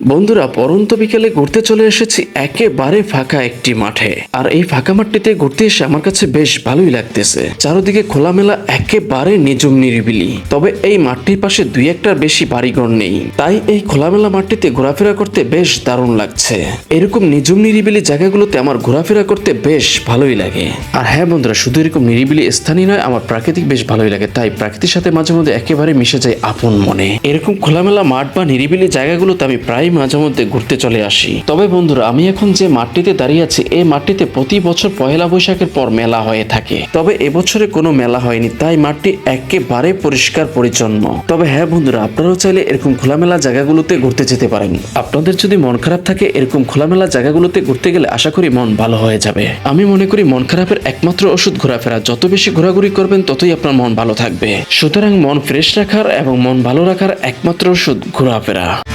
বন্ধুরা, পরন্ত বিকেলে ঘুরতে চলে এসেছি একেবারে ফাঁকা একটি মাঠে। আর এই ফাঁকা মাঠটিতে ঘুরতে এসে আমার কাছে বেশ ভালোই লাগতেছে। চারদিকে খোলামেলা, একেবারে নিজুম নিরিবিলি। তবে এই মাঠটির পাশে দুই একটার বেশি বাড়িঘর নেই। তাই এই খোলামেলা মাঠটিতে ঘোরাফেরা করতে বেশ দারুণ লাগছে। এরকম নিজুম নিরিবিলি জায়গাগুলোতে আমার ঘোরাফেরা করতে বেশ ভালোই লাগে। আর হ্যাঁ বন্ধুরা, শুধু এরকম নিরিবিলি স্থানই নয়, আমার প্রাকৃতিক বেশ ভালোই লাগে। তাই প্রাকৃতির সাথে মাঝে মধ্যে একেবারে মিশে যায় আপন মনে। এরকম খোলামেলা মাঠ বা নিরিবিলি জায়গাগুলোতে আমি প্রায় মাঝে মধ্যে ঘুরতে চলে আসি। তবে বন্ধুরা, আমি এখন যে মাঠটিতে দাঁড়িয়ে আছি, এই মাঠটিতে প্রতি বছর পহেলা বৈশাখের পর মেলা হয়ে থাকে। তবে এবছরে কোনো মেলা হয়নি, তাই মাঠটি একেবারে পরিষ্কার পরিচ্ছন্ন। তবে হ্যাঁ বন্ধুরা, আপনারাও চাইলে এরকম খোলামেলা জায়গাগুলোতে ঘুরতে যেতে পারেন। আপনাদের যদি মন খারাপ থাকে, এরকম খোলামেলা জায়গাগুলোতে ঘুরতে গেলে আশা করি মন ভালো হয়ে যাবে। আমি মনে করি মন খারাপের একমাত্র ওষুধ ঘোরাফেরা। যত বেশি ঘোরাঘুরি করবেন, ততই আপনার মন ভালো থাকবে। সুতরাং মন ফ্রেশ রাখার এবং মন ভালো রাখার একমাত্র ওষুধ ঘোরাফেরা।